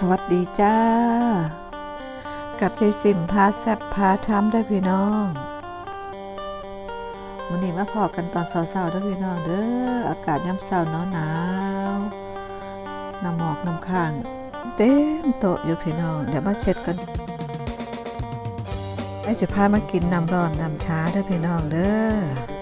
สวัสดีจ้า กับใจสิมพาแซบพาทำได้พี่น้องวันนี้มาพอกันตอนเช้าๆได้พี่น้องเด้ออากาศย่ำเช้าหนาวหนาวน้ำหมอกน้ำค้าง เต็มโต๊ะอยู่พี่น้อง เดี๋ยวมาเช็ดกันไอ้จะพามากินน้ำร้อนน้ำช้าได้พี่น้องเด้อ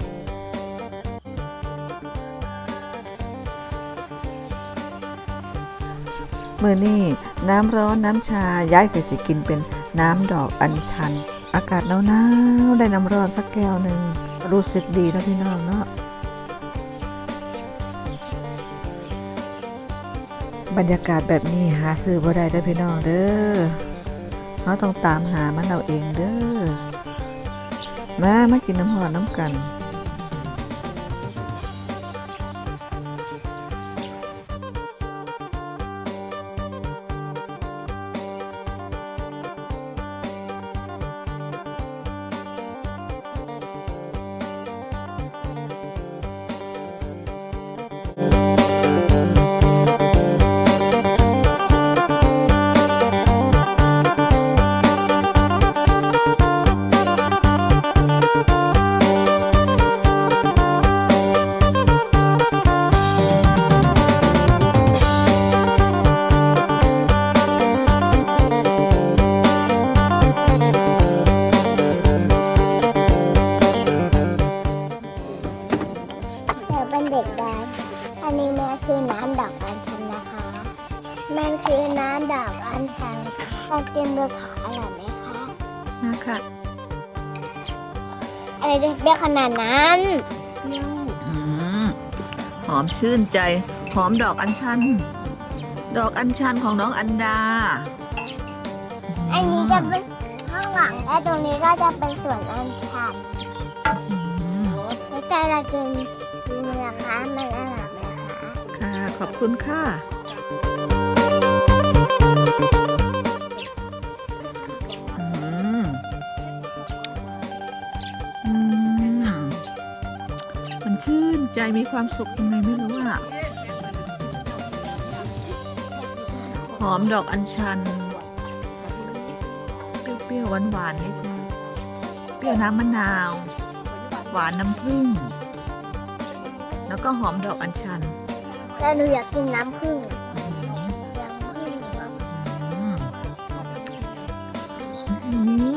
มื่อนี้น้ำร้อนน้ำชาย้ายก็สิกินเป็นน้ำดอกอัญชัน อากาศหนาวๆได้น้ำร้อนสักแก้วหนึ่งรู้สึกดีนะพี่น้องเนาะบรรยากาศแบบนี้หาซื้อบ่ได้เด้อพี่น้องเด้อเราต้องตามหามันเอาเองเด้อมามากินน้ำหอมน้ำกัน เดี๋ยวเป็นเด็กแดนอันนี้มันคือน้ำดอกอัญชันนะคะ มันคือน้ำดอกอัญชันเรากินเบอร์ขาอร่อยไหมคะนะคะอะไรจะเบี้ยขนาดนั้นอืมหอมชื่นใจ หอมดอกอัญชัน ดอกอัญชันของน้องอันดา อันนี้จะเป็นข้างหลังและตรงนี้ก็จะเป็นส่วนอัญชันอืมแล้วแต่เรากินกินนะคะมันอร่อยไหมคะค่ะ ขอบคุณค่ะ อืม อืม มันชื่นใจมีความสุขยังไงไม่รู้อะ หอมดอกอัญชัน เปรี้ยวๆหวานๆนิดนึงเปรี้ยวน้ำมะนาว หวานน้ำผึ้ง แล้วก็หอมดอกอัญชันแต่หนูอยากกินน้ำผึ้งอืมน้ำผึ้งอืมอื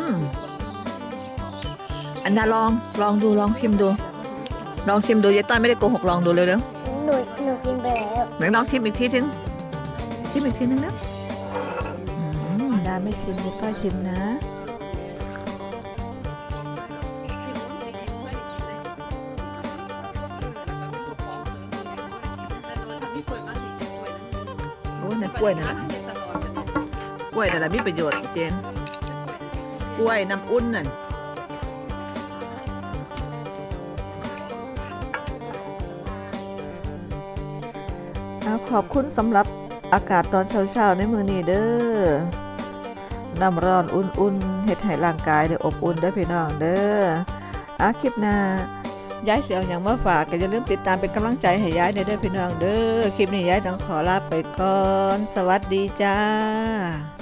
มอันดาลองลองดูลองชิมดู ลองชิมดูยายต้อยไม่ได้โกหกลองดูเร็วหนูหนูกินไปแล้วๆไหนลองชิมอีกทีนึงชิมอีกทีนึงนะดาไม่ชิมยายต้อยชิมนะ อ้ยนั่นกล้วยนะกล้วยแต่ละมีประโยชน์เจนกล้วยน้ำอุ่นนั่นขอบคุณสำหรับอากาศตอนเช้าๆในมือนี้เด้อน้ำร้อนอุ่นๆเฮ็ดให้ร่างกายได้อบอุ่นเด้อพี่น้องเด้ออาคลิปหน้า ย้ายเสียวอย่างมาฝากก็อย่าลืมติดตามเป็นกำลังใจให้ย้ายในเด้อพี่น้องเด้อคลิปนี้ย้ายต้องขอลาไปก่อน สวัสดีจ้า